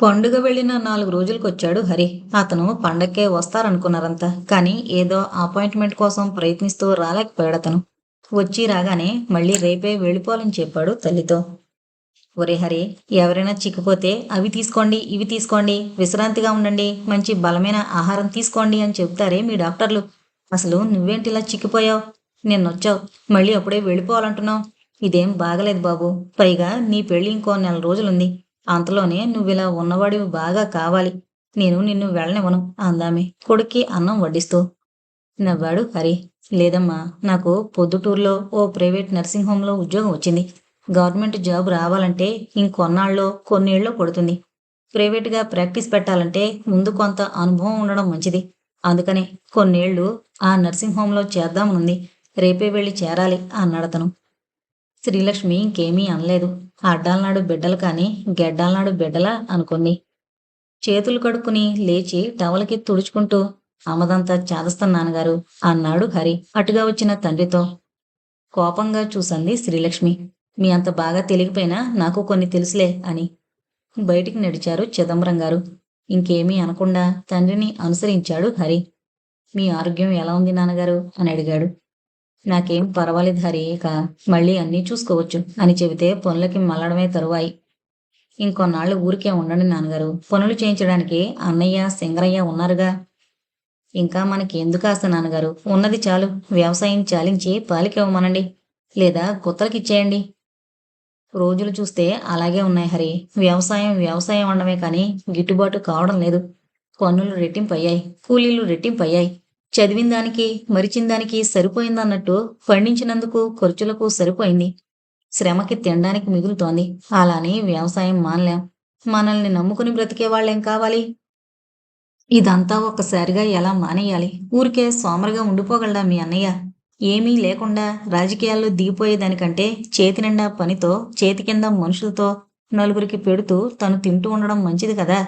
పండుగ వెళ్ళిన నాలుగు రోజులకొచ్చాడు హరి. అతను పండక్కే వస్తారనుకున్నారంతా. కానీ ఏదో అపాయింట్మెంట్ కోసం ప్రయత్నిస్తూ రాలేకపోయాడు అతను వచ్చి రాగానే మళ్ళీ రేపే వెళ్ళిపోవాలని చెప్పాడు తల్లితో. ఒరే హరి ఎవరైనా చిక్కిపోతే అవి తీసుకోండి ఇవి తీసుకోండి విశ్రాంతిగా ఉండండి మంచి బలమైన ఆహారం తీసుకోండి అని చెప్తారే మీ డాక్టర్లు. అసలు నువ్వేంటి ఇలా చిక్కిపోయావు? నిన్నొచ్చావు మళ్ళీ అప్పుడే వెళ్ళిపోవాలంటున్నావు. ఇదేం బాగలేదు బాబు. పైగా నీ పెళ్ళి ఇంకో నెల రోజులుంది. అంతలోనే నువ్విలా ఉన్నవాడివి బాగా కావాలి. నేను నిన్ను వెళ్ళనివ్వను అందామే. కొడుక్కి అన్నం వడ్డిస్తూ. నవ్వాడు హరి. లేదమ్మా నాకు పొద్దుటూరులో ఓ ప్రైవేట్ నర్సింగ్ హోంలో ఉద్యోగం వచ్చింది. గవర్నమెంట్ జాబ్ రావాలంటే ఇంకొన్నాళ్ళలో కొన్నేళ్ళలో పడుతుంది. ప్రైవేట్గా ప్రాక్టీస్ పెట్టాలంటే ముందు కొంత అనుభవం ఉండడం మంచిది. అందుకనే కొన్నేళ్ళు ఆ నర్సింగ్ హోంలో చేద్దామనుంది. రేపే వెళ్ళి చేరాలి అన్నాడతను. శ్రీలక్ష్మి ఇంకేమీ అనలేదు. అడ్డాలనాడు బిడ్డలు కాని గెడ్డాలనాడు బిడ్డలా అనుకుంది. చేతులు కడుక్కుని లేచి టవలకి తుడుచుకుంటూ అమ్మదంతా చేదస్తాను నాన్నగారు అన్నాడు హరి అటుగా వచ్చిన తండ్రితో. కోపంగా చూసంది శ్రీలక్ష్మి. మీ అంత బాగా తెలియకపోయినా నాకు కొన్ని తెలుసులే అని. బయటికి నడిచారు చిదంబరం గారు. ఇంకేమీ అనకుండా తండ్రిని అనుసరించాడు హరి. మీ ఆరోగ్యం ఎలా ఉంది నాన్నగారు? అని అడిగాడు. నాకేం పర్వాలేదు హరి ఇక మళ్ళీ అన్నీ చూసుకోవచ్చు అని చెబితే పనులకి మళ్ళడమే తరువాయి. ఇంకొన్నాళ్ళు ఊరికే ఉండండి నాన్నగారు. పనులు చేయించడానికి అన్నయ్య సింగరయ్య ఉన్నారుగా. ఇంకా మనకి ఎందుకు ఆశ నాన్నగారు? ఉన్నది చాలు. వ్యవసాయం చాలించి పాలికివ్వమనండి లేదా గుత్తలకిచ్చేయండి రోజులు చూస్తే అలాగే ఉన్నాయి హరి. వ్యవసాయం వ్యవసాయం అనడమే కానీ గిట్టుబాటు కావడం లేదు. పన్నులు రెట్టింపయ్యాయి. కూలీలు రెట్టింపయ్యాయి. చదివిన దానికి మరిచిన దానికి సరిపోయిందన్నట్టు పండించినందుకు ఖర్చులకు సరిపోయింది. శ్రమకి తినడానికి మిగులుతోంది. అలానే వ్యవసాయం మానలేం. మనల్ని నమ్ముకుని బ్రతికే వాళ్ళేం కావాలి? ఇదంతా ఒక్కసారిగా ఎలా మానేయాలి? ఊరికే సోమరుగా ఉండిపోగలడా మీ అన్నయ్య? ఏమీ లేకుండా రాజకీయాల్లో దిగిపోయేదానికంటే చేతి నిండా పనితో చేతి కింద మనుషులతో నలుగురికి పెడుతూ తను తింటూ ఉండడం మంచిది కదా?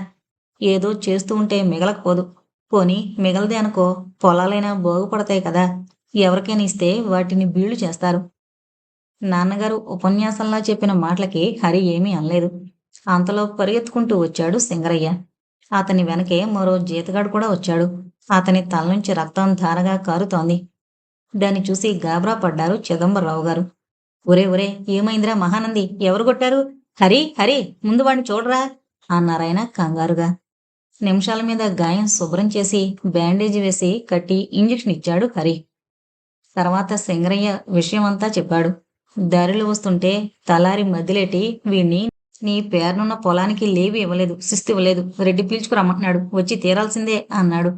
ఏదో చేస్తూ ఉంటే మిగలకపోదు. పోని మిగలదే అనుకో. పొలాలైనా బాగుపడతాయి కదా. ఎవరికైనా ఇస్తే వాటిని బీళ్ళు చేస్తారు. నాన్నగారు ఉపన్యాసంలా చెప్పిన మాటలకి హరి ఏమీ అనలేదు. అంతలో పరిగెత్తుకుంటూ వచ్చాడు సింగరయ్య అతని వెనకే మరో జీతగాడు కూడా వచ్చాడు. అతని తల నుంచి రక్తం ధారగా కారుతోంది. దాన్ని చూసి గాబరా పడ్డారు చిదంబరరావు గారు. ఒరే ఒరే ఏమైందిరా మహానంది? ఎవరు కొట్టారు? హరి హరి ముందు వాడిని చూడరా? అన్నారాయన కంగారుగా. నిమిషాల మీద గాయం శుభ్రం చేసి బ్యాండేజ్ వేసి కట్టి ఇంజెక్షన్ ఇచ్చాడు హరి. తర్వాత సింగరయ్య విషయమంతా చెప్పాడు. దారిలో వస్తుంటే తలారి మధ్యలేటి వీణ్ణి నీ పేరునున్న పొలానికి లేవి ఇవ్వలేదు శిస్తు ఇవ్వలేదు రెడ్డి పీల్చుకురమ్మంటున్నాడు వచ్చి తీరాల్సిందే అన్నాడు.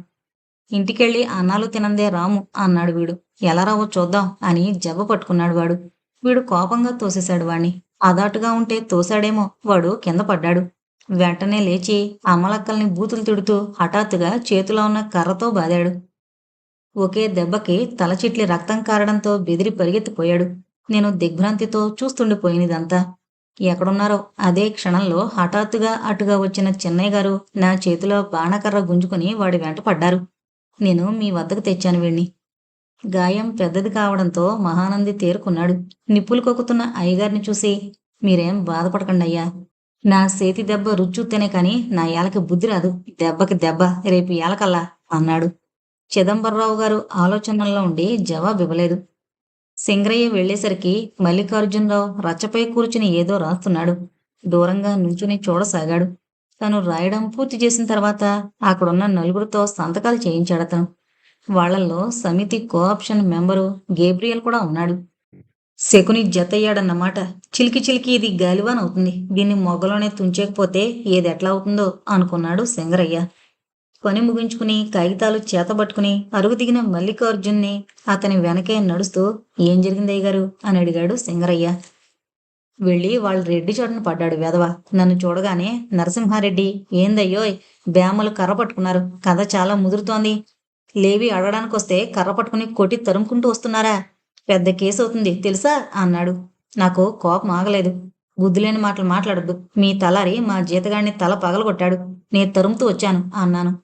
ఇంటికెళ్ళి అన్నాలు తినందే రాము అన్నాడు వీడు. ఎలా రావో చూద్దాం అని జబ్బ పట్టుకున్నాడు వాడు. వీడు కోపంగా తోసేశాడు వాణ్ణి. అదాటుగా ఉంటే తోశాడేమో వాడు కింద పడ్డాడు. వెంటనే లేచి అమ్మలక్కల్ని బూతులు తిడుతూ హఠాత్తుగా చేతిలో ఉన్న కర్రతో బాదాడు. ఒకే దెబ్బకి తలచిట్లి రక్తం కారడంతో బెదిరి పరిగెత్తిపోయాడు. నేను దిగ్భ్రాంతితో చూస్తుండిపోయినదంతా. ఎక్కడున్నారో అదే క్షణంలో హఠాత్తుగా అటుగా వచ్చిన చెన్నయ్య గారు నా చేతిలో బాణకర్ర గుంజుకుని వాడి వెంట పడ్డారు. నేను మీ వద్దకు తెచ్చాను వీణ్ణి. గాయం పెద్దది కావడంతో మహానంది తేరుకున్నాడు. నిప్పులు కొక్కుతున్న అయ్యగారిని చూసి మీరేం బాధపడకండి అయ్యా నా చేతి దెబ్బ రుచూస్తేనే కాని నా ఏలకి బుద్ధి రాదు. దెబ్బకి దెబ్బ రేపు ఏలకల్లా అన్నాడు. చిదంబరరావు గారు ఆలోచనల్లో ఉండి జవాబు ఇవ్వలేదు. సింగరయ్య వెళ్ళేసరికి మల్లికార్జునరావు రచ్చపై కూర్చుని ఏదో రాస్తున్నాడు. దూరంగా నుంచుని చూడసాగాడు. తను రాయడం పూర్తి చేసిన తర్వాత అక్కడున్న నలుగురితో సంతకాలు చేయించాడతను వాళ్ళలో సమితి కోఆప్షన్ మెంబరు గేబ్రియల్ కూడా ఉన్నాడు. శకుని జతయ్యాడన్నమాట. చిలికి చిలికి ఇది గాలివాన్ అవుతుంది దీన్ని మొగలోనే తుంచకపోతే ఏది ఎట్లా అవుతుందో అనుకున్నాడు సింగరయ్య పని ముగించుకుని కాగితాలు చేతబట్టుకుని అరుగు దిగిన మల్లికార్జున్ని అతని వెనకే నడుస్తూ ఏం జరిగింది గారు అని అడిగాడు సింగరయ్య వెళ్ళి వాళ్ళ రెడ్డి చోటన పడ్డాడు వెధవ. నన్ను చూడగానే నరసింహారెడ్డి ఏందయ్యోయ్ బేమలు కర్ర పట్టుకున్నారు. కథ చాలా ముదురుతోంది. లేవి అడగడానికి వస్తే కర్ర పట్టుకుని కొట్టి తరుముకుంటూ వస్తున్నారా? పెద్ద కేసు అవుతుంది తెలుసా? అన్నాడు. నాకు కోపం ఆగలేదు. బుద్ధులేని మాటలు మాట్లాడద్దు. మీ తలారి మా జీతగాడిని తల పగలగొట్టాడు. నేను తరుముతూ వచ్చాను అన్నాను.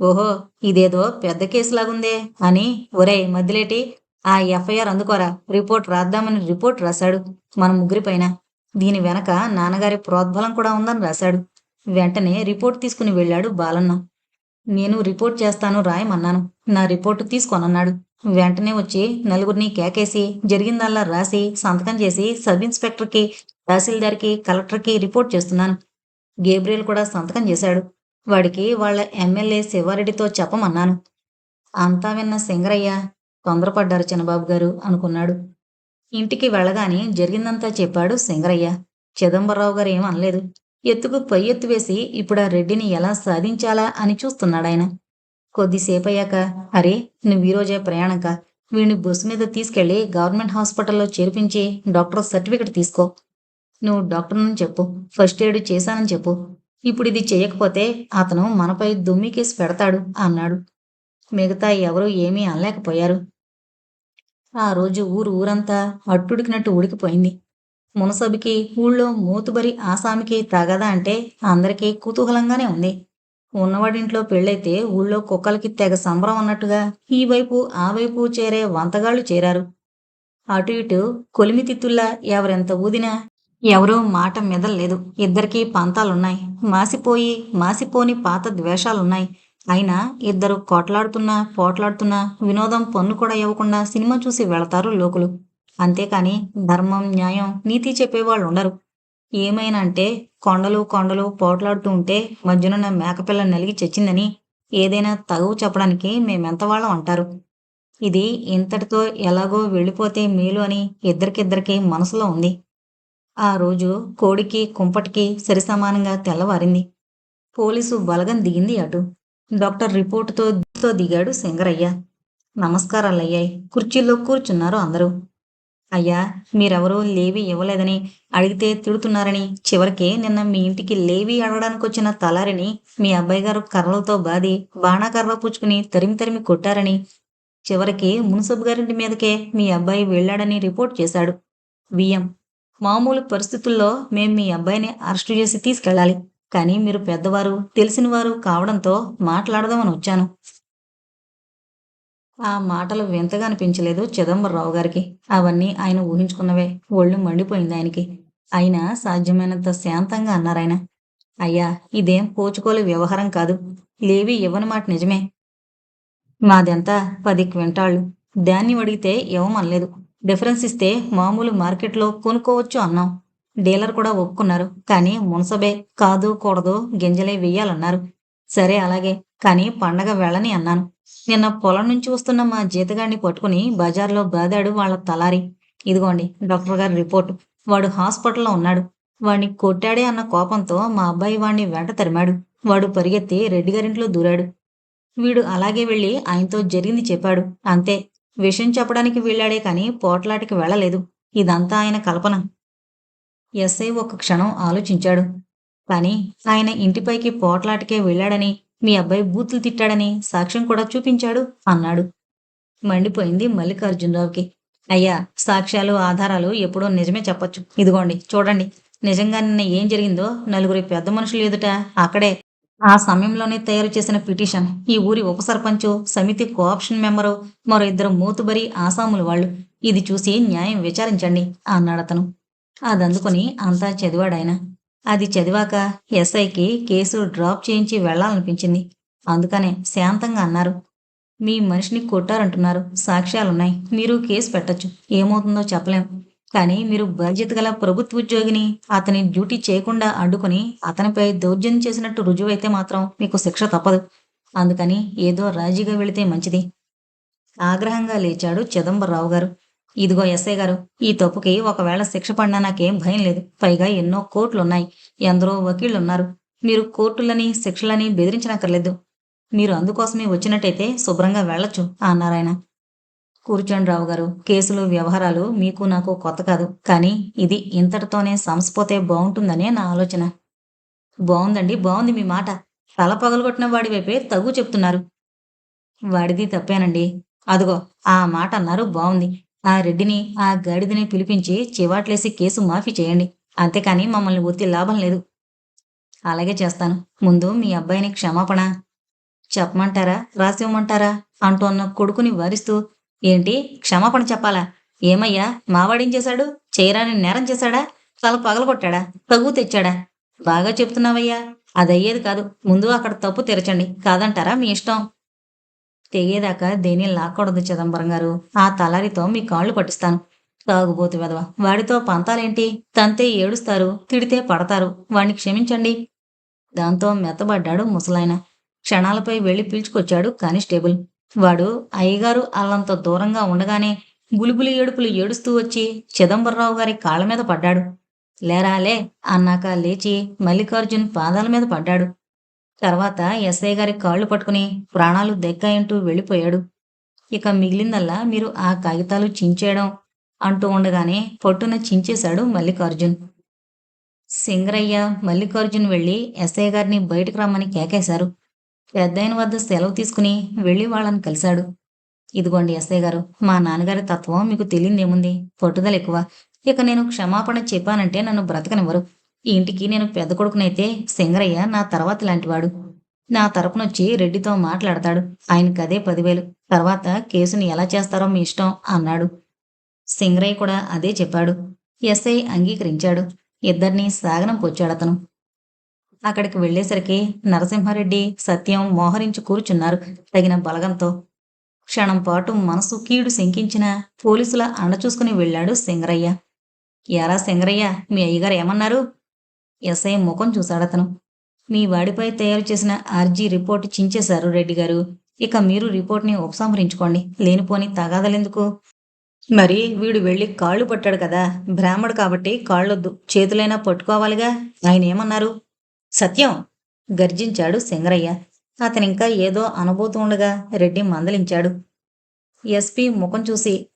ఓహో ఇదేదో పెద్ద కేసులాగుందే అని. ఒరేయ్ మధ్యలేటి ఆ ఎఫ్ఐఆర్ అందుకోరా. రిపోర్ట్ రాద్దామని రిపోర్ట్ రాశాడు మన ముగ్గురిపైన. దీని వెనక నాన్నగారి ప్రోద్బలం కూడా ఉందని రాశాడు. వెంటనే రిపోర్ట్ తీసుకుని వెళ్ళాడు బాలన్న. నేను రిపోర్ట్ చేస్తాను రాయమన్నాను. నా రిపోర్టు తీసుకొనన్నాడు. వెంటనే వచ్చి నలుగురిని కేకేసి జరిగిందల్లా రాసి సంతకం చేసి సబ్ ఇన్స్పెక్టర్కి తహసీల్దార్కి కలెక్టర్కి రిపోర్ట్ చేస్తున్నాను. గేబ్రియల్ కూడా సంతకం చేశాడు. వాడికి వాళ్ళ ఎమ్మెల్యే శివారెడ్డితో చెప్పమన్నాను. అంతా విన్న సింగరయ్య తొందరపడ్డారు చిన్నబాబు గారు అనుకున్నాడు. ఇంటికి వెళ్ళగానే జరిగిందంతా చెప్పాడు సింగరయ్య చిదంబరరావు గారు ఏమనలేదు. ఎత్తుకు పై ఎత్తు వేసి ఇప్పుడు ఆ రెడ్డిని ఎలా సాధించాలా అని చూస్తున్నాడాయన. కొద్దిసేపు అయ్యాక అరే నువ్వు ఈరోజే ప్రయాణంక? వీడిని బస్సు మీద తీసుకెళ్ళి గవర్నమెంట్ హాస్పిటల్లో చేర్పించి డాక్టర్ సర్టిఫికెట్ తీసుకో. నువ్వు డాక్టర్ని చెప్పు. ఫస్ట్ ఎయిడ్ చేశానని చెప్పు. ఇప్పుడు ఇది చేయకపోతే అతను మనపై దుమ్మి కేసు పెడతాడు అన్నాడు. మిగతా ఎవరూ ఏమీ అనలేకపోయారు. ఆ రోజు ఊరు ఊరంతా అట్టుడికినట్టు ఉడికిపోయింది. మునసబికి ఊళ్ళో మూతుబరి ఆసామికి తగదా అంటే అందరికీ కుతూహలంగానే ఉంది. ఉన్నవాడింట్లో పెళ్ళైతే ఊళ్ళో కుక్కలకి తెగ సంబరం అన్నట్టుగా ఈ వైపు ఆ వైపు చేరే వంతగాళ్ళు చేరారు. అటు ఇటు కొలిమి తిత్తుల్లా ఎవరెంత ఊదినా ఎవరూ మాట మెదల్లేదు ఇద్దరికీ పంతాలున్నాయి. మాసిపోయి మాసిపోని పాత ద్వేషాలున్నాయి. అయినా ఇద్దరు కొట్లాడుతున్నా పోట్లాడుతున్నా వినోదం పన్ను కూడా ఇవ్వకుండా సినిమా చూసి వెళతారు లోకులు. అంతేకాని ధర్మం న్యాయం నీతి చెప్పేవాళ్ళు ఉండరు ఏమైనా అంటే కొండలు కొండలు పోట్లాడుతూ ఉంటే మధ్యనున్న మేకపిల్ల నలిగి చచ్చిందని ఏదైనా తగువు చెప్పడానికి మేమెంత వాళ్ళం అంటారు. ఇది ఇంతటితో ఎలాగో వెళ్ళిపోతే మేలు అని ఇద్దరికిద్దరికి మనసులో ఉంది. ఆ రోజు కోడికి కుంపటికి సరిసమానంగా తెల్లవారింది. పోలీసు బలగం దిగింది అటు. డాక్టర్ రిపోర్టుతో దిగాడు సింగరయ్య నమస్కారాలయ్యాయి. కుర్చీల్లో కూర్చున్నారు అందరూ. అయ్యా మీరెవరూ లేవి ఇవ్వలేదని అడిగితే తిడుతున్నారని చివరికి నిన్న మీ ఇంటికి లేవి అడగడానికి వచ్చిన తలారిని మీ అబ్బాయి గారు కర్రలతో బాది బాణాకర్ర పుచ్చుకుని తరిమి తరిమి కొట్టారని చివరికి మున్సబ్ గారింటి మీదకే మీ అబ్బాయి వెళ్ళాడని రిపోర్ట్ చేశాడు. విఎం మామూలు పరిస్థితుల్లో మేము మీ అబ్బాయిని అరెస్టు చేసి తీసుకెళ్ళాలి. కానీ మీరు పెద్దవారు తెలిసినవారు కావడంతో మాట్లాడదామని వచ్చాను. ఆ మాటలు వింతగా అనిపించలేదు చిదంబరరావు గారికి. అవన్నీ ఆయన ఊహించుకున్నవే. ఒళ్ళు మండిపోయింది ఆయనకి. అయినా సాధ్యమైనంత శాంతంగా అన్నారాయన అయ్యా ఇదేం పోచుకోలు వ్యవహారం కాదు. లేవి ఇవ్వని మాట నిజమే? మాదంతా? పది క్వింటాళ్ళు. ధాన్యం అడిగితే ఇవ్వమనలేదు. డిఫరెన్స్ ఇస్తే మామూలు మార్కెట్లో కొనుక్కోవచ్చు అన్నాం. డీలర్ కూడా ఒప్పుకున్నారు. కానీ మున్సబే కాదు కూడదు గింజలే వెయ్యాలన్నారు. సరే అలాగే. కానీ పండగ వెళ్ళని అన్నాను. నిన్న పొలం నుంచి వస్తున్న మా జీతగాడిని పట్టుకుని బజార్లో బాదాడు వాళ్ళ తలారి. ఇదిగోండి డాక్టర్ గారి రిపోర్టు. వాడు హాస్పిటల్లో ఉన్నాడు. వాడిని కొట్టాడే అన్న కోపంతో మా అబ్బాయి వాడిని వెంట తరిమాడు. వాడు పరిగెత్తి రెడ్డి గారింట్లో దూరాడు. వీడు అలాగే వెళ్ళి ఆయనతో జరిగింది చెప్పాడు. అంతే విషయం చెప్పడానికి వెళ్ళాడే కానీ పోట్లాటికి వెళ్ళలేదు. ఇదంతా ఆయన కల్పన. ఎస్ఐ ఒక క్షణం ఆలోచించాడు. కానీ ఆయన ఇంటిపైకి పోట్లాటికే వెళ్ళాడని మీ అబ్బాయి బూతులు తిట్టాడని సాక్ష్యం కూడా చూపించాడు అన్నాడు. మండిపోయింది మల్లికార్జునరావుకి. అయ్యా సాక్ష్యాలు ఆధారాలు ఎప్పుడో నిజమే చెప్పొచ్చు. ఇదిగోండి చూడండి. నిజంగా నిన్న ఏం జరిగిందో? నలుగురి పెద్ద మనుషులు ఎదుట అక్కడే ఆ సమయంలోనే తయారు చేసిన పిటిషన్. ఈ ఊరి ఉప సర్పంచు సమితి కోఆప్షన్ మెంబరు మరో ఇద్దరు మూతుబరి ఆసాములు వాళ్ళు. ఇది చూసి న్యాయం విచారించండి అన్నాడతను. అదందుకొని అంతా చదివాడాయన. అది చదివాక ఎస్ఐకి కేసు డ్రాప్ చేయించి వెళ్ళాలనిపించింది అందుకనే శాంతంగా అన్నారు. మీ మనిషిని కొట్టారంటున్నారు. సాక్ష్యాలున్నాయి. మీరు కేసు పెట్టొచ్చు. ఏమవుతుందో చెప్పలేం. కానీ మీరు బాధ్యత గల ప్రభుత్వ ఉద్యోగిని అతని డ్యూటీ చేయకుండా అడ్డుకుని అతనిపై దౌర్జన్యం చేసినట్టు రుజువైతే మాత్రం మీకు శిక్ష తప్పదు. అందుకని ఏదో రాజీగా వెళితే మంచిది. ఆగ్రహంగా లేచాడు చిదంబరరావు గారు. ఇదిగో ఎస్ఐ గారు ఈ తప్పుకి ఒకవేళ శిక్ష పడినా నాకేం భయం లేదు. పైగా ఎన్నో కోర్టులున్నాయి. ఎందరో వకీళ్ళున్నారు మీరు కోర్టులని శిక్షలని బెదిరించనక్కర్లేదు. మీరు అందుకోసమే వచ్చినట్టయితే శుభ్రంగా వెళ్ళొచ్చు అన్నారాయన కూర్చోండి రావు గారు. కేసులు వ్యవహారాలు మీకు నాకు కొత్త కాదు. కానీ ఇది ఇంతటితోనే సంస్పోతే బాగుంటుందనే నా ఆలోచన. బాగుందండి బాగుంది మీ మాట. తల పగలగొట్టిన వాడి వైపే తగు చెప్తున్నారు. వాడిది తప్పేనండి. అదిగో ఆ మాట అన్నారు బాగుంది. ఆ రెడ్డిని ఆ గాడిదని పిలిపించి చివాట్లేసి కేసు మాఫీ చేయండి. అంతేకాని మమ్మల్ని ఒత్తి లాభం లేదు. అలాగే చేస్తాను. ముందు మీ అబ్బాయిని క్షమాపణ. చెప్పమంటారా? రాసివ్వమంటారా? అంటోన్న కొడుకుని వారిస్తూ ఏంటి? క్షమాపణ చెప్పాలా? ఏమయ్యా? మావాడేం చేశాడు? చేయరాని నేరం చేశాడా? తల పగలగొట్టాడా? తగు తెచ్చాడా? బాగా చెప్తున్నావయ్యా. అదయ్యేది కాదు. ముందు అక్కడ తప్పు తెరచండి. కాదంటారా మీ ఇష్టం? తెగేదాకా దేని లాక్కూడదు చిదంబరం గారు. ఆ తలారితో మీ కాళ్ళు పట్టిస్తాను. తాగుబోతు వెదవ వాడితో పంతాలేంటి? తంతే ఏడుస్తారు తిడితే పడతారు. వాణ్ణి క్షమించండి. దాంతో మెత్తబడ్డాడు ముసలాయన. క్షణాలపై వెళ్ళి పిలుచుకొచ్చాడు కానిస్టేబుల్. వాడు అయ్యగారు అల్లంత దూరంగా ఉండగానే గులుబులి ఏడుపులు ఏడుస్తూ వచ్చి చిదంబరరావు గారి కాళ్ళ మీద పడ్డాడు. లేరాలే అన్నాక లేచి మల్లికార్జున్ పాదాల మీద పడ్డాడు. తర్వాత ఎస్ఐ గారి కాళ్ళు పట్టుకుని ప్రాణాలు దెక్కాయంటూ వెళ్ళిపోయాడు. ఇక మిగిలిందల్లా మీరు ఆ కాగితాలు చించేయడం అంటూ ఉండగానే పొట్టున చించేశాడు మల్లికార్జున్. సింగరయ్య మల్లికార్జున్ వెళ్ళి ఎస్ఐ గారిని బయటకు రమ్మని కేకేశారు. పెద్దయిన వద్ద సెలవు తీసుకుని వెళ్ళి వాళ్ళని కలిశాడు. ఇదిగోండి ఎస్ఐ గారు మా నాన్నగారి తత్వం మీకు తెలియదేముంది పట్టుదల ఎక్కువ. ఇక నేను క్షమాపణ చెప్పానంటే నన్ను బ్రతకనివ్వరు. ఈ ఇంటికి నేను పెద్ద కొడుకునైతే సింగరయ్య నా తర్వాత లాంటివాడు. నా తరపునొచ్చి రెడ్డితో మాట్లాడతాడు. ఆయనకి అదే పదివేలు. తర్వాత కేసుని ఎలా చేస్తారో మీ ఇష్టం అన్నాడు. సింగరయ్య కూడా అదే చెప్పాడు. ఎస్ఐ అంగీకరించాడు. ఇద్దరిని సాగనంకొచ్చాడు అతను అక్కడికి వెళ్ళేసరికి నరసింహారెడ్డి సత్యం మోహరించి కూర్చున్నారు తగిన బలగంతో. క్షణం పాటు మనసు కీడు శంకించిన పోలీసుల అండ చూసుకుని వెళ్ళాడు సింగరయ్య. ఎరా సింగరయ్య మీ అయ్యగారు ఏమన్నారు? ఎస్ఐ ముఖం చూశాడతను మీ వాడిపై తయారు చేసిన ఆర్జీ రిపోర్ట్ చించేశారు రెడ్డి గారు. ఇక మీరు రిపోర్ట్ని ఉపసంహరించుకోండి. లేనిపోని తగాదలెందుకు? మరి వీడు వెళ్ళి కాళ్ళు పట్టాడు కదా. బ్రాహ్మడు కాబట్టి కాళ్ళొద్దు. చేతులైనా పట్టుకోవాలిగా. ఆయన ఏమన్నారు? సత్యం గర్జించాడు సింగరయ్య అతనింకా ఏదో అనుభూతి ఉండగా రెడ్డి మందలించాడు. ఎస్పీ ముఖం చూసి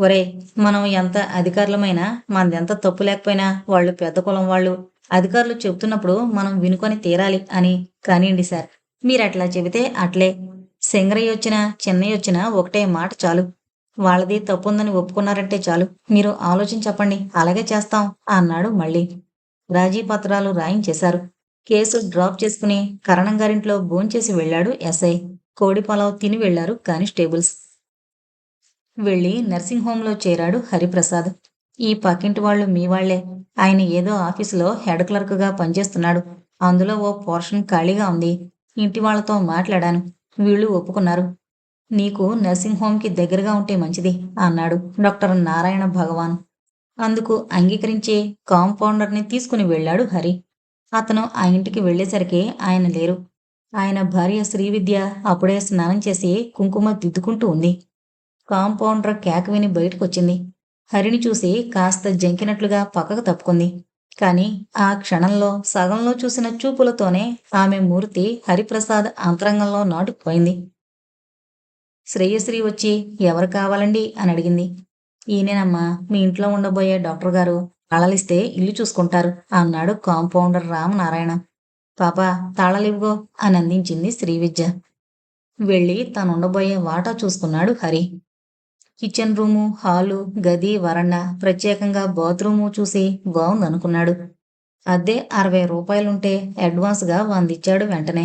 ఒరే మనం ఎంత అధికారులమైనా మనదెంత తప్పు లేకపోయినా వాళ్ళు పెద్ద కులం వాళ్ళు. అధికారులు చెప్తున్నప్పుడు మనం వినుకొని తీరాలి అని కానివ్వండి సార్. మీరు అట్లా చెబితే అట్లే. సింగరయ్య వచ్చినా చెన్నయ్య వచ్చినా ఒకటే మాట చాలు. వాళ్ళది తప్పుందని ఒప్పుకున్నారంటే చాలు. మీరు ఆలోచన చెప్పండి. అలాగే చేస్తాం అన్నాడు మళ్ళీ. రాజీ పత్రాలు రాయించేశారు. కేసు డ్రాప్ చేసుకుని కరణం గారింట్లో భోంచేసి వెళ్ళాడు ఎస్ఐ. కోడి పలావ్ తిని వెళ్ళారు కానిస్టేబుల్స్. వెళ్ళి నర్సింగ్ హోంలో చేరాడు హరిప్రసాద్. ఈ పక్కింటి వాళ్ళు మీ వాళ్ళే ఆయన ఏదో ఆఫీసులో హెడ్ క్లర్క్గా పనిచేస్తున్నాడు. అందులో ఓ పోర్షన్ ఖాళీగా ఉంది. ఇంటి వాళ్ళతో మాట్లాడాను. వీళ్ళు ఒప్పుకున్నారు. నీకు నర్సింగ్ హోమ్కి దగ్గరగా ఉంటే మంచిది అన్నాడు డాక్టర్ నారాయణ భగవాన్. అందుకు అంగీకరించే కాంపౌండర్ని తీసుకుని వెళ్ళాడు హరి. అతను ఆ ఇంటికి వెళ్ళేసరికి ఆయన లేరు. ఆయన భార్య శ్రీవిద్య అప్పుడే స్నానం చేసి కుంకుమ దిద్దుకుంటూ ఉంది. కాంపౌండర్ కేక విని బయటకొచ్చింది. హరిని చూసి కాస్త జంకినట్లుగా పక్కకు తప్పుకుంది. కానీ ఆ క్షణంలో సగంలో చూసిన చూపులతోనే ఆమె మూర్తి హరిప్రసాద్ అంతరంగంలో నాటుకుపోయింది. శ్రేయశ్రీ వచ్చి ఎవరు కావాలండి? అని అడిగింది. ఈయనేనమ్మా మీ ఇంట్లో ఉండబోయే డాక్టర్ గారు తాళాలిస్తే ఇల్లు చూసుకుంటారు అన్నాడు కాంపౌండర్ రామనారాయణ. పాప తాళాలివ్వో అని అందించింది శ్రీవిద్య. వెళ్ళి తనుండబోయే వాటా చూసుకున్నాడు హరి. కిచెన్ రూము హాలు గది వరండా ప్రత్యేకంగా బాత్రూము చూసి బాగుందనుకున్నాడు అద్దె అరవై రూపాయలుంటే అడ్వాన్స్గా వందిచ్చాడు వెంటనే.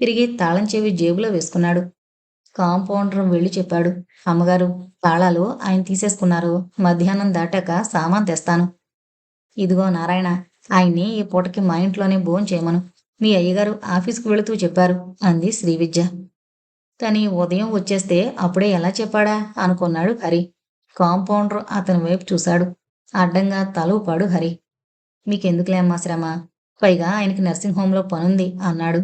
తిరిగి తాళం చెవి జేబులో వేసుకున్నాడు. కాంపౌండర్ వెళ్ళి చెప్పాడు అమ్మగారు తాళాలు ఆయన తీసేసుకున్నారు. మధ్యాహ్నం దాటాక సామాన్ తెస్తాను. ఇదిగో నారాయణ ఆయన్ని ఈ పూటకి మా ఇంట్లోనే భోజనం చేయమను మీ అయ్యగారు ఆఫీస్కి వెళుతూ చెప్పారు అంది శ్రీవిద్య. తని ఉదయం వచ్చేస్తే అప్పుడే ఎలా చెప్పాడా? అనుకున్నాడు హరి. కాంపౌండర్ అతని వైపు చూశాడు. అడ్డంగా తల ఊపాడు హరి. మీకెందుకులే అమ్మా శ్రమ? పైగా ఆయనకి నర్సింగ్ హోంలో పనుంది అన్నాడు.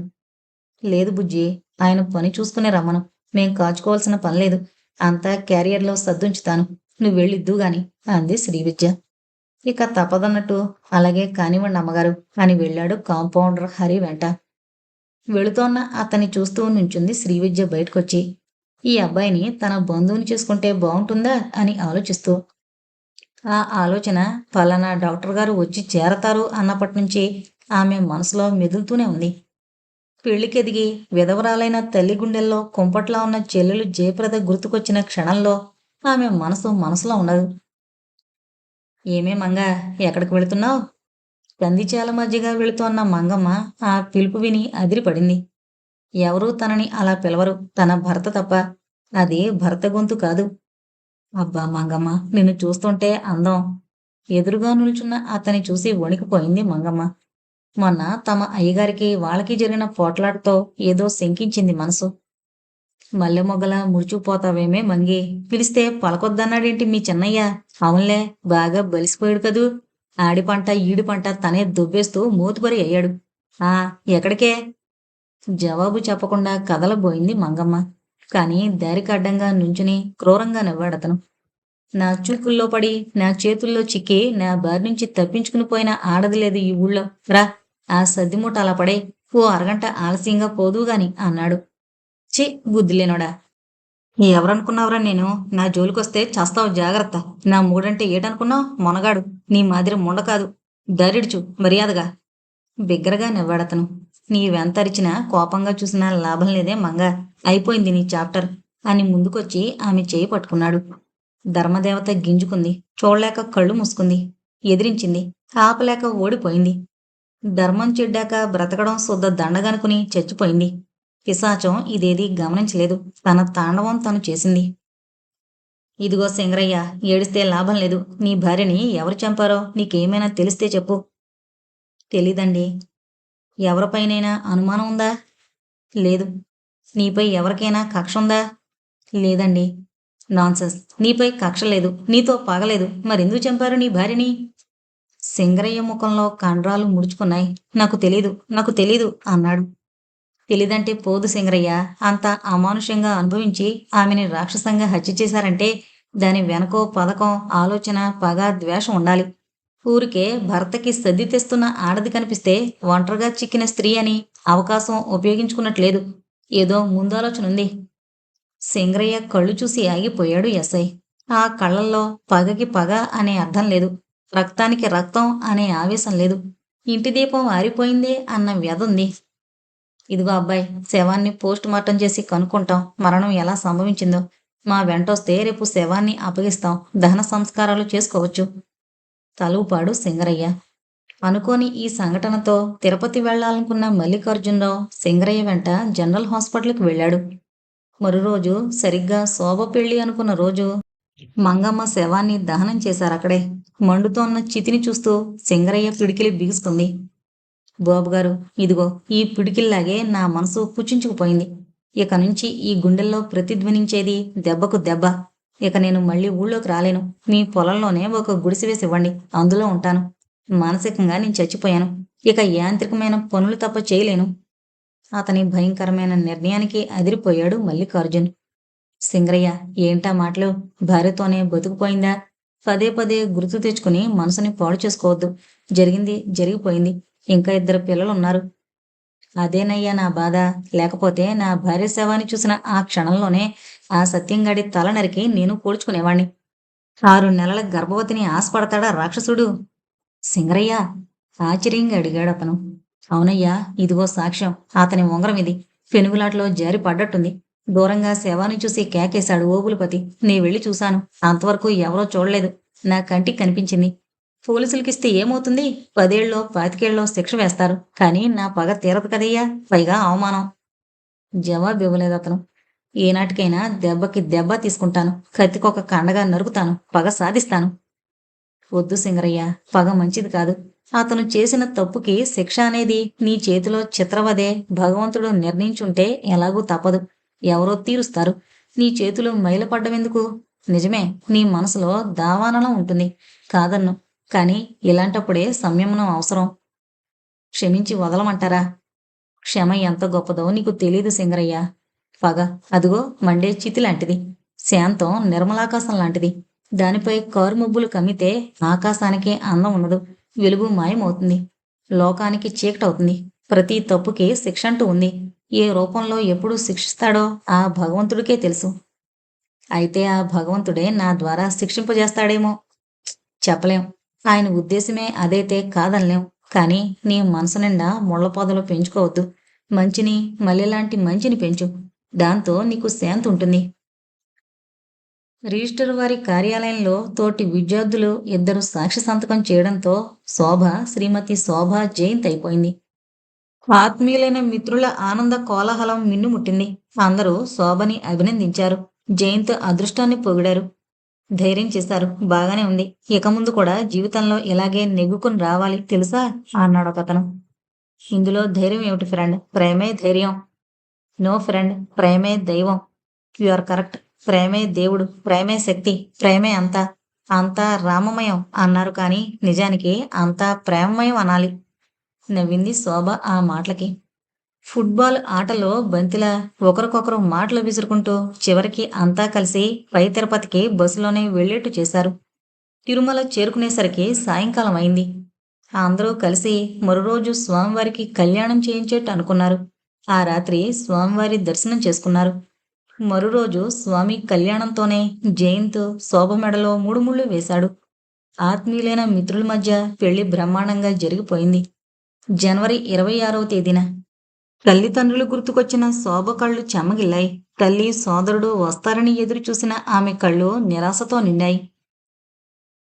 లేదు బుజ్జి ఆయన పని చూసుకునే రమ్మను మేం కాచుకోవాల్సిన పనిలేదు అంతా క్యారియర్లో సర్దుంచుతాను. నువ్వు వెళ్ళిద్దు గాని అంది శ్రీవిద్య. ఇక తప్పదన్నట్టు అలాగే కానివ్వండి అమ్మగారు అని వెళ్ళాడు కాంపౌండర్ హరి వెంట. వెళుతోన్న అతన్ని చూస్తూ నుంచుంది శ్రీవిద్య బయటకొచ్చి. ఈ అబ్బాయిని తన బంధువుని చేసుకుంటే బాగుంటుందా అని ఆలోచిస్తూ. ఆ ఆలోచన ఫలానా డాక్టర్ గారు వచ్చి చేరతారు అన్నప్పటి నుంచి ఆమె మనసులో మెదులుతూనే ఉంది. పెళ్ళికెదిగి విధవరాలైన తల్లి గుండెల్లో కుంపట్లా ఉన్న చెల్లెలు జయప్రద గుర్తుకొచ్చిన క్షణంలో ఆమె మనసు మనసులో ఉండదు ఏమే మంగ ఎక్కడికి వెళుతున్నావు? కందిచాల మధ్యగా వెళుతోన్న మంగమ్మ ఆ పిలుపు విని అదిరిపడింది. ఎవరూ తనని అలా పిలవరు. తన భర్త తప్ప అది భర్త గొంతు కాదు. అబ్బా మంగమ్మ నిన్ను చూస్తుంటే అందం. ఎదురుగా నిల్చున్న అతని చూసి వణికిపోయింది మంగమ్మ. మొన్న తమ అయ్యగారికి వాళ్ళకి జరిగిన పోట్లాటతో ఏదో శంకించింది మనసు. మల్లె మొగ్గల ముడుచుకుపోతావేమే మంగి. పిలిస్తే పలకొద్దన్నాడేంటి మీ చిన్నయ్య? అవునులే బాగా బలిసిపోయాడు కదూ. ఆడి పంట ఈడి పంట తనే దువ్వేస్తూ మూతుపరి అయ్యాడు. ఆ ఎక్కడికే? జవాబు చెప్పకుండా కదలబోయింది మంగమ్మ. కానీ దారికి అడ్డంగా నుంచుని క్రూరంగా నవ్వాడతను నా చూకుల్లో పడి నా చేతుల్లో చిక్కి నా బారి నుంచి తప్పించుకుని పోయిన ఆడది లేదు ఈ ఊళ్ళో. రా ఆ సద్దిమూట అలా పడే ఓ అరగంట ఆలస్యంగా పోదు గాని అన్నాడు చి బుద్ధిలేనోడా ఎవరనుకున్నావురా నేను? నా జోలికొస్తే చస్తావు జాగ్రత్త. నా మూడంటే ఏటనుకున్నావు? మొనగాడు. నీ మాదిరి ముండ కాదు. దరిడుచు మర్యాదగా. బిగ్గరగా నివ్వాడతను. నీవెంతరిచినా కోపంగా చూసినా లాభం లేదే మంగ. అయిపోయింది నీ చాప్టర్ అని ముందుకొచ్చి ఆమె చేయి పట్టుకున్నాడు. ధర్మదేవత గింజుకుంది. చూడలేక కళ్ళు మూసుకుంది. ఎదిరించింది. ఆపలేక ఓడిపోయింది. ధర్మం చెడ్డాక బ్రతకడం శుద్ధ దండగనుకుని చచ్చిపోయింది. పిశాచం ఇదేది గమనించలేదు. తన తాండవం తను చేసింది. ఇదిగో సింగరయ్య ఏడిస్తే లాభం లేదు. నీ భార్యని ఎవరు చంపారో నీకేమైనా తెలిస్తే చెప్పు. తెలీదండి. ఎవరిపైనైనా అనుమానం ఉందా? లేదు. నీపై ఎవరికైనా కక్ష ఉందా? లేదండి. నాన్సెన్స్. నీపై కక్ష లేదు. నీతో పగలేదు. మరెందుకు చంపారు నీ భార్యని? సింగరయ్య ముఖంలో కండ్రాలు ముడుచుకున్నాయి. నాకు తెలీదు. నాకు తెలీదు అన్నాడు. తెలియదంటే పోదు సింగరయ్య అంత అమానుషంగా అనుభవించి ఆమెని రాక్షసంగా హత్య చేశారంటే దాని వెనకో పథకం ఆలోచన పగ ద్వేషం ఉండాలి. ఊరికే భర్తకి సర్ది తెస్తున్న ఆడది కనిపిస్తే ఒంటరిగా చిక్కిన స్త్రీ అని అవకాశం ఉపయోగించుకున్నట్లేదు. ఏదో ముందాలోచన ఉంది. సింగరయ్య కళ్ళు చూసి ఆగిపోయాడు ఎస్ఐ. ఆ కళ్ళల్లో పగకి పగ అనే అర్థం లేదు. రక్తానికి రక్తం అనే ఆవేశం లేదు. ఇంటి దీపం ఆరిపోయిందే అన్న వ్యధ ఉంది. ఇదిగో అబ్బాయి శవాన్ని పోస్ట్ మార్టం చేసి కనుక్కుంటాం. మరణం ఎలా సంభవించిందో. మా వెంటొస్తే రేపు శవాన్ని అప్పగిస్తాం. దహన సంస్కారాలు చేసుకోవచ్చు. తలుపాడు సింగరయ్య. అనుకోని ఈ సంఘటనతో తిరుపతి వెళ్ళాలనుకున్న మల్లికార్జునరావు సింగరయ్య వెంట జనరల్ హాస్పిటల్కి వెళ్ళాడు. మరో రోజు సరిగ్గా శోభ పెళ్ళి అనుకున్న రోజు మంగమ్మ శవాన్ని దహనం చేశారు అక్కడే మండుతోన్న చితిని చూస్తూ సింగరయ్య పిడికిలి బిగుస్తుంది. బాబుగారు ఇదిగో ఈ పిడికిల్లాగే నా మనసు పుచ్చించుకుపోయింది. ఇక నుంచి ఈ గుండెల్లో ప్రతిధ్వనించేది దెబ్బకు దెబ్బ. ఇక నేను మళ్ళీ ఊళ్ళోకి రాలేను. మీ పొలంలోనే ఒక గుడిసె వేసి ఇవ్వండి. అందులో ఉంటాను. మానసికంగా నేను చచ్చిపోయాను. ఇక యాంత్రికమైన పనులు తప్ప చేయలేను. అతని భయంకరమైన నిర్ణయానికి అదిరిపోయాడు మల్లికార్జున్. సింగరయ్య ఏంటా మాటలు? భార్యతోనే బతుకుపోయిందా? పదే పదే గుర్తు తెచ్చుకుని మనసుని పాడు చేసుకోవద్దు. జరిగింది జరిగిపోయింది. ఇంకా ఇద్దరు పిల్లలు ఉన్నారు. అదేనయ్యా నా బాధ. లేకపోతే నా భార్య శవాన్ని చూసిన ఆ క్షణంలోనే ఆ సత్యంగాడి తల నరికి నేను పోడ్చుకునేవాణ్ణి ఆరు నెలల గర్భవతిని ఆశపడతాడా రాక్షసుడు? సింగరయ్య ఆశ్చర్యంగా అడిగాడు అతను. అవునయ్యా ఇదిగో సాక్ష్యం. అతని ఉంగరం ఇది. పెనుగులాట్లో జారి పడ్డట్టుంది దూరంగా శవాన్ని చూసి కేకేశాడు ఓబులపతి. నీ వెళ్ళి చూశాను. అంతవరకు ఎవరో చూడలేదు. నా కంటికి కనిపించింది. పోలీసులకిస్తే ఏమవుతుంది? పదేళ్ళలో పాతికేళ్ళలో శిక్ష వేస్తారు. కానీ నా పగ తీరదు కదయ్యా. పైగా అవమానం. జవాబు ఇవ్వలేదు అతను. ఏనాటికైనా దెబ్బకి దెబ్బ తీసుకుంటాను. కత్తికొక కండగా నరుకుతాను. పగ సాధిస్తాను. వద్దు సింగరయ్య. పగ మంచిది కాదు. అతను చేసిన తప్పుకి శిక్ష అనేది నీ చేతిలో చిత్రవదే. భగవంతుడు నిర్ణయించుంటే ఎలాగూ తప్పదు. ఎవరో తీరుస్తారు. నీ చేతులు మైలపడ్డమెందుకు? నిజమే. నీ మనసులో దావానలం ఉంటుంది. కాదన్ను. కానీ ఇలాంటప్పుడే సంయమనం అవసరం. క్షమించి వదలమంటారా? క్షమ ఎంత గొప్పదో నీకు తెలీదు సింగరయ్య పగ అదిగో మండే చితి లాంటిది. శాంతం నిర్మలాకాశం లాంటిది. దానిపై కారు మబ్బులు కమ్మితే ఆకాశానికి అందం ఉండదు. వెలుగు మాయమవుతుంది. లోకానికి చీకటవుతుంది. ప్రతి తప్పుకి శిక్ష అంటూ ఉంది. ఏ రూపంలో ఎప్పుడు శిక్షిస్తాడో ఆ భగవంతుడికే తెలుసు. అయితే ఆ భగవంతుడే నా ద్వారా శిక్షింపజేస్తాడేమో. చెప్పలేం. ఆయన ఉద్దేశమే అదైతే కాదనలేం. కానీ నీ మనసు నిండా ముళ్ళపొదలు పెంచుకోవద్దు. మంచిని మల్లెలాంటి మంచిని పెంచు. దాంతో నీకు శాంతి ఉంటుంది. రిజిస్టర్ వారి కార్యాలయంలో తోటి విద్యార్థులు ఇద్దరు సాక్షి సంతకం చేయడంతో శోభ శ్రీమతి శోభ జయంత్ అయిపోయింది. ఆత్మీయులైన మిత్రుల ఆనంద కోలాహలం మిన్నుముట్టింది అందరూ శోభని అభినందించారు. జయంత్ అదృష్టాన్ని పొగిడారు. ధైర్యం చేశారు బాగానే ఉంది. ఇక ముందు కూడా జీవితంలో ఇలాగే నెగ్గుకుని రావాలి తెలుసా? అన్నాడు ఒకతను ఇందులో ధైర్యం ఏమిటి ఫ్రెండ్ ప్రేమే ధైర్యం. నో ఫ్రెండ్ ప్రేమే దైవం. యు ఆర్ కరెక్ట్ ప్రేమే దేవుడు ప్రేమే శక్తి ప్రేమే అంతా. అంతా రామమయం అన్నారు కానీ నిజానికి అంతా ప్రేమమయం అనాలి. నవ్వింది శోభ ఆ మాటలకి. ఫుట్బాల్ ఆటలో బంతిలా ఒకరికొకరు మాటలు విసురుకుంటూ చివరికి అంతా కలిసి పై తిరుపతికి బస్సులోనే వెళ్ళేట్టు చేశారు. తిరుమల చేరుకునేసరికి సాయంకాలం అయింది అందరూ కలిసి మరోరోజు స్వామివారికి కళ్యాణం చేయించేట్టు అనుకున్నారు. ఆ రాత్రి స్వామివారి దర్శనం చేసుకున్నారు. మరోరోజు స్వామి కళ్యాణంతోనే జయంత్ శోభ మెడలో మూడు ముళ్ళు వేశాడు. ఆత్మీయులైన మిత్రుల మధ్య పెళ్ళి బ్రహ్మాండంగా జరిగిపోయింది. జనవరి ఇరవై ఆరవ తేదీన తల్లిదండ్రులు గుర్తుకొచ్చిన శోభ కళ్ళు చెమ్మగిల్లాయి తల్లి సోదరుడు వస్తారని ఎదురు చూసిన ఆమె కళ్ళు నిరాశతో నిండాయి.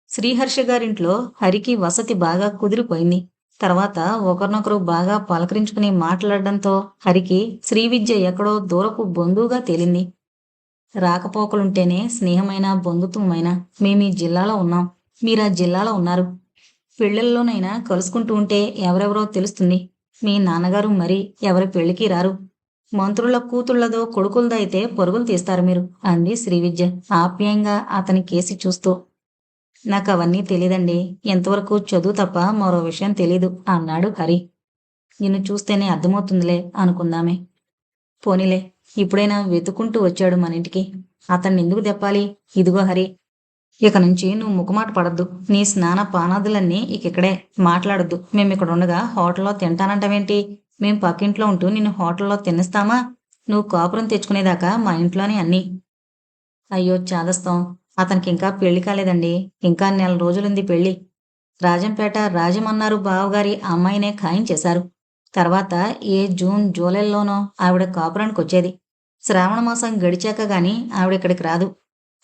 శ్రీహర్ష గారింట్లో హరికి వసతి బాగా కుదిరిపోయింది. తర్వాత ఒకరినొకరు బాగా పలకరించుకుని మాట్లాడడంతో హరికి శ్రీ విద్య ఎక్కడో దూరపు బంధువుగా తేలింది. రాకపోకలుంటేనే స్నేహమైన బంధుత్వమైన మేము ఈ జిల్లాలో ఉన్నాం. మీరు ఆ జిల్లాలో ఉన్నారు. పెళ్ళిల్లోనైనా కలుసుకుంటూ ఉంటే ఎవరెవరో తెలుస్తుంది. మీ నాన్నగారు మరి ఎవరి పెళ్ళికి రారు? మంత్రుల కూతుళ్ళదో కొడుకులదో అయితే పరుగులు తీస్తారు మీరు అంది శ్రీవిద్య ఆప్యాయంగా అతని కేసి చూస్తూ. నాకు అవన్నీ తెలియదండి ఎంతవరకు చదువు తప్ప మరో విషయం తెలీదు అన్నాడు హరి. నిన్ను చూస్తేనే అర్థమవుతుందిలే అనుకుందామే. పోనీలే ఇప్పుడైనా వెతుకుంటూ వచ్చాడు మన ఇంటికి అతన్ని ఎందుకు తెప్పాలి? ఇదిగో హరి ఇక నుంచి నువ్వు ముఖమాట పడద్దు. నీ స్నాన పానాదులన్నీ ఇక ఇక్కడే మాట్లాడొద్దు. మేము ఇక్కడ ఉండగా హోటల్లో తింటానంటావేంటి? మేం పక్కింట్లో ఉంటూ నిన్ను హోటల్లో తినిస్తామా? నువ్వు కాపురం తెచ్చుకునేదాకా మా ఇంట్లోనే అన్నీ. అయ్యో చాదస్తాం. అతనికి ఇంకా పెళ్ళి కాలేదండి. ఇంకా నెల రోజులుంది పెళ్ళి రాజంపేట రాజమన్నారు బావగారి అమ్మాయినే ఖాయం చేశారు. తర్వాత ఏ జూన్ జూలైలోనో ఆవిడ కాపురానికి వచ్చేది శ్రావణ మాసం గడిచాక గాని ఆవిడ ఇక్కడికి రాదు.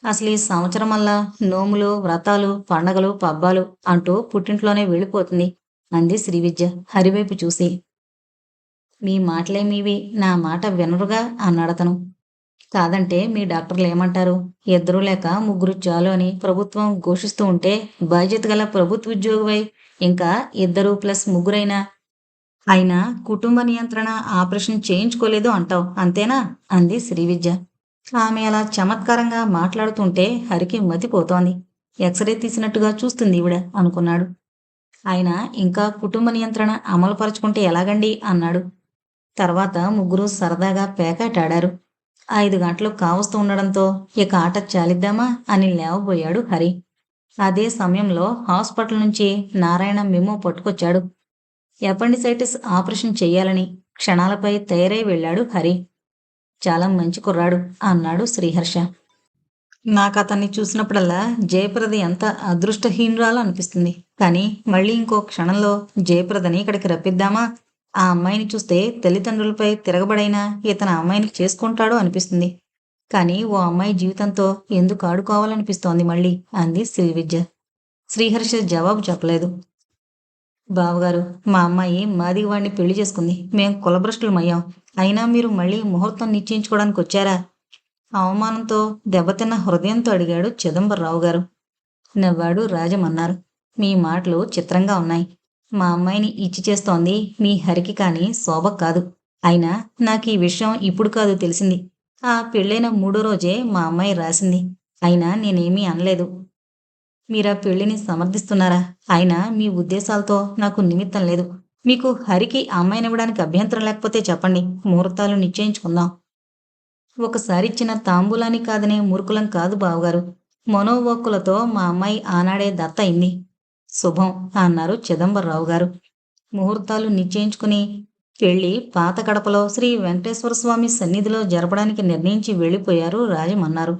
అసలు ఈ సంవత్సరం వల్ల నోములు వ్రతాలు పండగలు పబ్బాలు అంటూ పుట్టింట్లోనే వెళ్ళిపోతుంది అంది శ్రీవిద్య హరివైపు చూసి. మీ మాటలేమీవి? నా మాట వినరుగా అన్నాడతను. కాదంటే మీ డాక్టర్లు ఏమంటారు ఇద్దరు లేక ముగ్గురు చాలు అని ప్రభుత్వం ఘోషిస్తూ ఉంటే బాధ్యత గల ప్రభుత్వ ఉద్యోగివై ఇంకా ఇద్దరు ప్లస్ ముగ్గురైనా? అయినా కుటుంబ నియంత్రణ ఆపరేషన్ చేయించుకోలేదు అంటావు అంతేనా? అంది శ్రీవిద్య. ఆమె అలా చమత్కారంగా మాట్లాడుతుంటే హరికి మతిపోతోంది. ఎక్స్రే తీసినట్టుగా చూస్తుంది ఈవిడ అనుకున్నాడు. ఆయన ఇంకా కుటుంబ నియంత్రణ అమలుపరచుకుంటే ఎలాగండి అన్నాడు. తర్వాత ముగ్గురు సరదాగా పేకాటాడారు. ఐదు గంటలు కావస్తూ ఉండడంతో ఇక ఆట చాలిద్దామా అని లేవబోయాడు హరి. అదే సమయంలో హాస్పిటల్ నుంచి నారాయణ మెమో పట్టుకొచ్చాడు. ఎపెండిసైటిస్ ఆపరేషన్ చేయాలని క్షణాలపై తయారై వెళ్ళాడు హరి. చాలా మంచి కుర్రాడు అన్నాడు శ్రీహర్ష. నాకు అతన్ని చూసినప్పుడల్లా జయప్రద ఎంత అదృష్టహీనురాలు అనిపిస్తుంది కానీ మళ్ళీ ఇంకో క్షణంలో జయప్రదని ఇక్కడికి రప్పిద్దామా? ఆ అమ్మాయిని చూస్తే తల్లిదండ్రులపై తిరగబడైనా ఇతను అమ్మాయిని చేసుకుంటాడో అనిపిస్తుంది. కానీ ఓ అమ్మాయి జీవితంతో ఎందుకు ఆడుకోవాలనిపిస్తోంది మళ్ళీ? అంది శ్రీవిద్య. శ్రీహర్ష జవాబు చెప్పలేదు. బావగారు మా అమ్మాయి మాదిగ వాడిని పెళ్ళి చేసుకుంది. మేం కులభ్రష్టులమయ్యాం. అయినా మీరు మళ్ళీ ముహూర్తం నిశ్చయించుకోవడానికి వచ్చారా? అవమానంతో దెబ్బతిన్న హృదయంతో అడిగాడు చిదంబరరావు గారు నవ్వాడు రాజమన్నారు. మీ మాటలు చిత్రంగా ఉన్నాయి. మా అమ్మాయిని ఇచ్చి చేస్తోంది మీ హరికి కానీ శోభ కాదు. అయినా నాకు ఈ విషయం ఇప్పుడు కాదు తెలిసింది. ఆ పెళ్ళైన మూడో రోజే మా అమ్మాయి రాసింది. అయినా నేనేమీ అనలేదు. మీరా పెళ్ళిని సమర్థిస్తున్నారా? అయినా మీ ఉద్దేశాలతో నాకు నిమిత్తం లేదు. మీకు హరికి అమ్మాయినివ్వడానికి అభ్యంతరం లేకపోతే చెప్పండి. ముహూర్తాలు నిశ్చయించుకుందాం. ఒకసారి ఇచ్చిన తాంబూలాన్ని కాదనే మురుకులం కాదు బావగారు. మనోవోక్కులతో మా అమ్మాయి ఆనాడే దత్త అయింది. శుభం అన్నారు చిదంబరరావు గారు ముహూర్తాలు నిశ్చయించుకుని పెళ్ళి పాత కడపలో శ్రీ వెంకటేశ్వర స్వామి సన్నిధిలో జరపడానికి నిర్ణయించి వెళ్ళిపోయారు రాజమన్నారు.